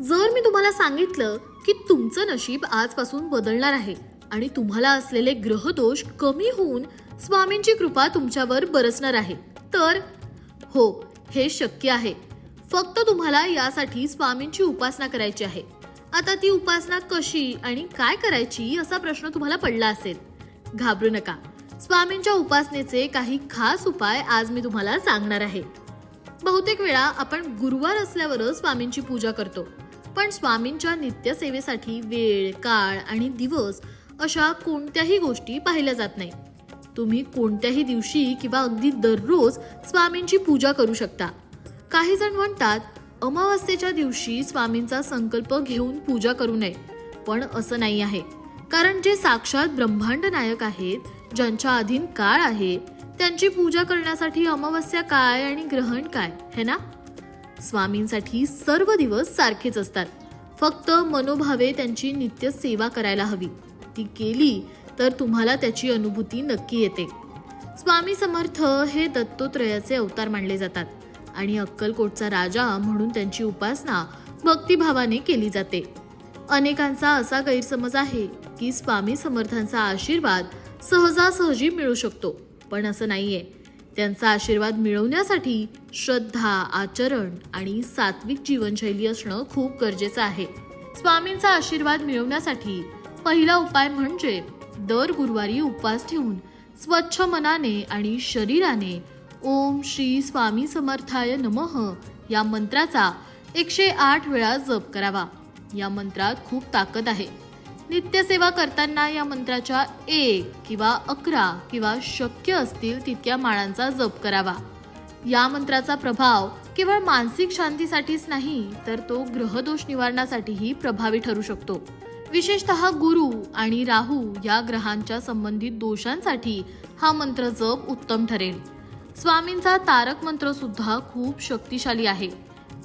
जर मी तुम्हाला सांगितलं की तुमचं नशीब आजपासून बदलणार आहे आणि तुम्हाला असलेले ग्रहदोष कमी होऊन स्वामींची कृपा तुमच्यावर बरसणार आहे तर हो हे शक्य आहे. फक्त तुम्हाला यासाठी स्वामींची उपासना करायची आहे. आता ती उपासना कशी आणि काय करायची असा प्रश्न तुम्हाला पडला असेल. घाबरू नका. स्वामींच्या उपासनेचे काही खास उपाय आज मी तुम्हाला सांगणार आहे. बहुतेक वेळा आपण गुरुवार असल्यावरच स्वामींची पूजा करतो. पण स्वामींच्या नित्यसेवेसाठी वेळ काळ आणि दिवस अशा कोणत्याही गोष्टी पाहिल्या जात नाही तुम्ही कोणत्याही दिवशी किंवा अगदी दररोज स्वामींची पूजा करू शकता. काही जण म्हणतात अमावस्येच्या दिवशी स्वामींचा संकल्प घेऊन पूजा करू नये. पण असं नाही आहे. कारण जे साक्षात ब्रह्मांड नायक आहेत ज्यांच्या अधीन काळ आहे त्यांची पूजा करण्यासाठी अमावस्या काय आणि ग्रहण काय हे ना? स्वामींसाठी सर्व दिवस सारखेच असतात. फक्त मनोभावे त्यांची नित्य सेवा करायला हवी. ती केली तर तुम्हाला त्याची अनुभूती नक्की येते. स्वामी समर्थ हे दत्तोत्रयाचे अवतार मानले जातात आणि अक्कलकोटचा राजा म्हणून त्यांची उपासना भक्तिभावाने केली जाते. अनेकांचा असा गैरसमज आहे की स्वामी समर्थांचा आशीर्वाद सहजासहजी मिळू शकतो पण असं नाहीये. त्यांचा आशीर्वाद मिळवण्यासाठी श्रद्धा आचरण आणि सात्विक जीवनशैली असणं खूप गरजेचं आहे. स्वामींचा आशीर्वाद मिळवण्यासाठी पहिला उपाय म्हणजे दर गुरुवारी उपवास ठेवून स्वच्छ मनाने आणि शरीराने ओम श्री स्वामी समर्थाय नमः या मंत्राचा एकशे आठ वेळा जप करावा. या मंत्रात खूप ताकद आहे. नित्यसेवा करताना या मंत्राच्या एक किंवा अकरा किंवा शक्य असतील तितक्या माळांचा जप करावा. या मंत्राचा प्रभाव केवळ मानसिक शांतीसाठीच नाही तर तो ग्रहदोष निवारणासाठीही प्रभावी ठरू शकतो. विशेषतः गुरु आणि राहू या ग्रहांच्या संबंधित दोषांसाठी हा मंत्र जप उत्तम ठरेल. स्वामींचा तारक मंत्र सुद्धा खूप शक्तिशाली आहे.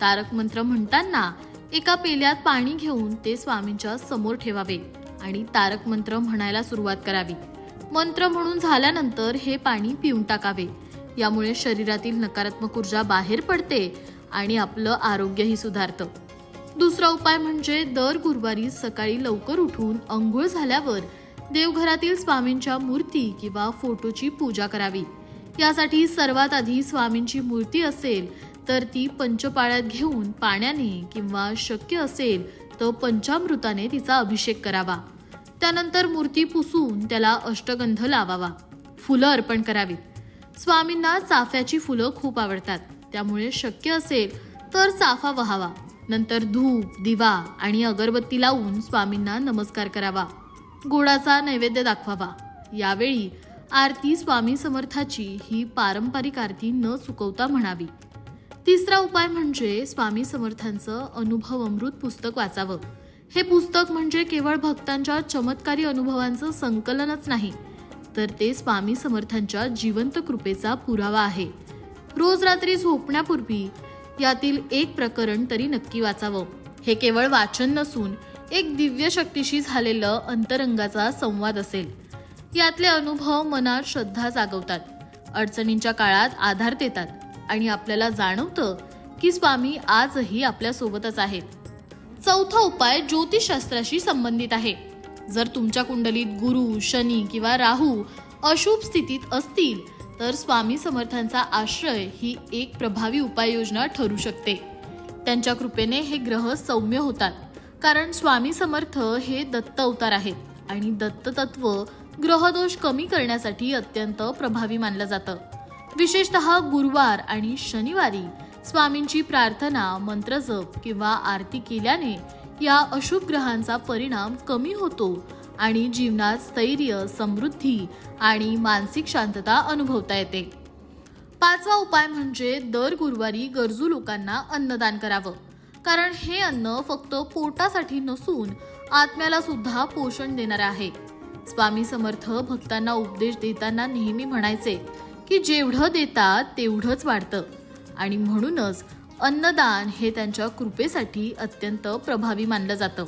तारक मंत्र म्हणताना एका पेल्यात पाणी घेऊन ते स्वामींच्या समोर ठेवावे आणि तारक मंत्र म्हणायला सुरुवात करावी. मंत्र म्हणून झाल्यानंतर हे पाणी पिऊन टाकावे. यामुळे शरीरातील नकारात्मक ऊर्जा बाहेर पडते आणि आपलं आरोग्यही सुधारतं. दुसरा उपाय म्हणजे दर गुरुवारी सकाळी लवकर उठून अंघोळ झाल्यावर देवघरातील स्वामींच्या मूर्ती किंवा फोटोची पूजा करावी. यासाठी सर्वात आधी स्वामींची मूर्ती असेल तर ती पंचपाळ्यात घेऊन पाण्याने किंवा शक्य असेल तर पंचामृताने तिचा अभिषेक करावा. त्यानंतर मूर्ती पुसून त्याला अष्टगंध लावावा. फुलं अर्पण करावीत. स्वामींना चाफ्याची फुलं खूप आवडतात. त्यामुळे शक्य असेल तर चाफा वहावा. नंतर धूप दिवा आणि अगरबत्ती लावून स्वामींना नमस्कार करावा. गोडाचा नैवेद्य दाखवावा. यावेळी आरती स्वामी समर्थाची ही पारंपरिक आरती न चुकवता म्हणावी. तिसरा उपाय म्हणजे स्वामी समर्थांचं अनुभव अमृत पुस्तक वाचावं. हे पुस्तक म्हणजे केवळ भक्तांच्या चमत्कारी अनुभवांचं संकलनच नाही तर ते स्वामी समर्थांच्या जिवंत कृपेचा पुरावा आहे. रोज रात्री झोपण्यापूर्वी यातील एक प्रकरण तरी नक्की वाचावं. हे केवळ वाचन नसून एक दिव्य शक्तीशी झालेलं अंतरंगाचा संवाद असेल. यातले अनुभव मनात श्रद्धा जागवतात. अडचणींच्या काळात आधार देतात. आणि आपल्याला जाणवतं की स्वामी आजही आपल्या सोबतच आहेत. चौथा उपाय ज्योतिषशास्त्राशी संबंधित आहे. जर तुमच्या कुंडलीत गुरु शनी किंवा राहू अशुभ स्थितीत असतील तर स्वामी समर्थांचा आश्रय ही एक प्रभावी उपाययोजना ठरू शकते. त्यांच्या कृपेने हे ग्रह सौम्य होतात कारण स्वामी समर्थ हे दत्त अवतार आहेत आणि दत्त तत्व ग्रहदोष कमी करण्यासाठी अत्यंत प्रभावी मानलं जातं. विशेषतः गुरुवार आणि शनिवारी स्वामींची प्रार्थना मंत्रजप किंवा आरती केल्याने या अशुभ ग्रहांचा परिणाम कमी होतो आणि जीवनात स्थैर्य समृद्धी आणि मानसिक शांतता अनुभवता येते. पाचवा उपाय म्हणजे दर गुरुवारी गरजू लोकांना अन्नदान करावं. कारण हे अन्न फक्त पोटासाठी नसून आत्म्याला सुद्धा पोषण देणार आहे. स्वामी समर्थ भक्तांना उपदेश देताना नेहमी म्हणायचे की जेवढं देतात तेवढंच वाढतं. आणि म्हणूनच अन्नदान हे त्यांच्या कृपेसाठी अत्यंत प्रभावी मानलं जातं.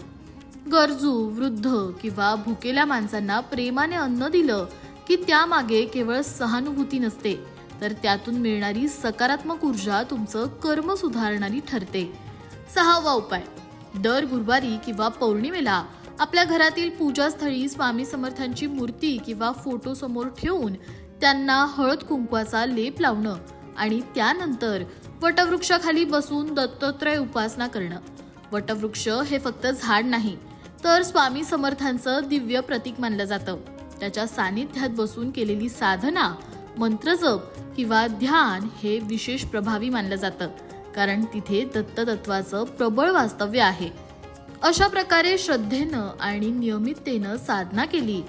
गरजू वृद्ध किंवा भुकेल्या माणसांना प्रेमाने अन्न दिलं की त्यामागे केवळ सहानुभूती नसते तर त्यातून मिळणारी सकारात्मक ऊर्जा तुमचं कर्म सुधारणारी ठरते. सहावा उपाय. दर गुरुवारी किंवा पौर्णिमेला आपल्या घरातील पूजास्थळी स्वामी समर्थांची मूर्ती किंवा फोटो समोर ठेवून त्यांना हळद कुंकवाचा लेप लावणं आणि त्यानंतर वटवृक्षाखाली बसून दत्तात्रय उपासना करणं. वटवृक्ष हे फक्त झाड नाही तर स्वामी समर्थांचं दिव्य प्रतीक मानलं जातं. त्याच्या सानिध्यात बसून केलेली साधना मंत्रजप किंवा ध्यान हे विशेष प्रभावी मानलं जातं कारण तिथे दत्ततत्वाचं प्रबळ वास्तव्य आहे. अशा प्रकारे श्रद्धेनं आणि नियमिततेनं साधना केली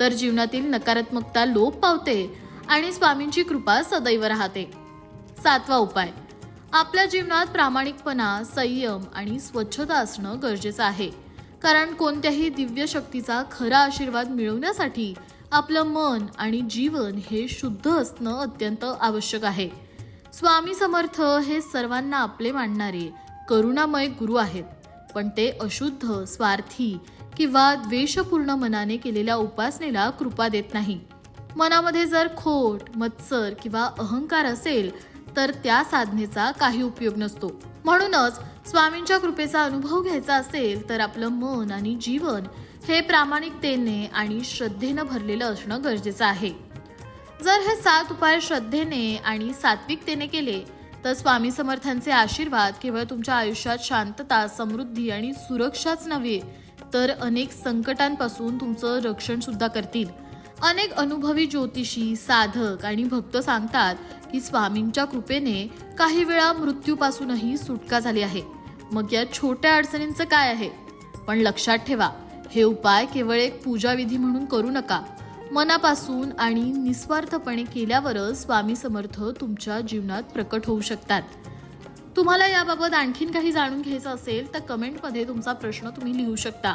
तर जीवनातील नकारात्मकता लोप पावते आणि स्वामींची कृपा सदैव राहते. सातवा उपाय. आपल्या जीवनात प्रामाणिकपणा संयम आणि स्वच्छता असणं गरजेचं आहे. कारण कोणत्याही दिव्य शक्तीचा खरा आशीर्वाद मिळवण्यासाठी आपलं मन आणि जीवन हे शुद्ध असणं अत्यंत आवश्यक आहे. स्वामी समर्थ हे सर्वांना आपले मानणारे करुणामय गुरु आहेत. पण ते अशुद्ध स्वार्थी किंवा द्वेषपूर्ण मनाने केलेल्या उपासनेला कृपा देत नाही. मनामध्ये जर खोट मत्सर किंवा अहंकार असेल तर त्या साधनेचा काही उपयोग नसतो. म्हणूनच स्वामींच्या कृपेचा अनुभव घ्यायचा असेल तर आपलं मन आणि जीवन हे प्रामाणिकतेने आणि श्रद्धेनं भरलेलं असणं गरजेचं आहे. जर हे सात उपाय श्रद्धेने आणि सात्विकतेने केले तर स्वामी समर्थांचे आशीर्वाद केवळ तुमच्या आयुष्यात शांतता समृद्धी आणि सुरक्षाच नव्हे तर अनेक संकटांपासून तुमचं रक्षण सुद्धा करतील. अनेक अनुभवी ज्योतिषी साधक आणि भक्त सांगतात की स्वामींच्या कृपेने काही वेळा मृत्यूपासूनही सुटका झाली आहे. मग या छोट्या अडचणींचं काय आहे? पण लक्षात ठेवा हे उपाय केवळ एक पूजाविधी म्हणून करू नका. मनापासून आणि निस्वार्थपणे केल्यावरच स्वामी समर्थ तुमच्या जीवनात प्रकट होऊ शकतात. तुम्हाला याबाबत आणखीन काही जाणून घ्यायचं असेल तर कमेंटमध्ये तुमचा प्रश्न तुम्ही लिहू शकता.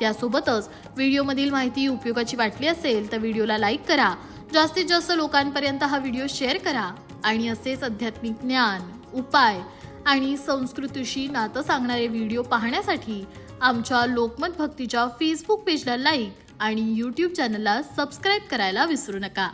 त्यासोबतच व्हिडिओमधील माहिती उपयोगाची वाटली असेल तर व्हिडिओला लाईक करा. जास्तीत जास्त लोकांपर्यंत हा व्हिडिओ शेअर करा आणि असेच आध्यात्मिक ज्ञान उपाय आणि संस्कृतीशी नातं सांगणारे व्हिडिओ पाहण्यासाठी आमच्या लोकमत भक्तीच्या फेसबुक पेजला लाईक आणि यूट्यूब चॅनलला सबस्क्राईब करायला विसरू नका.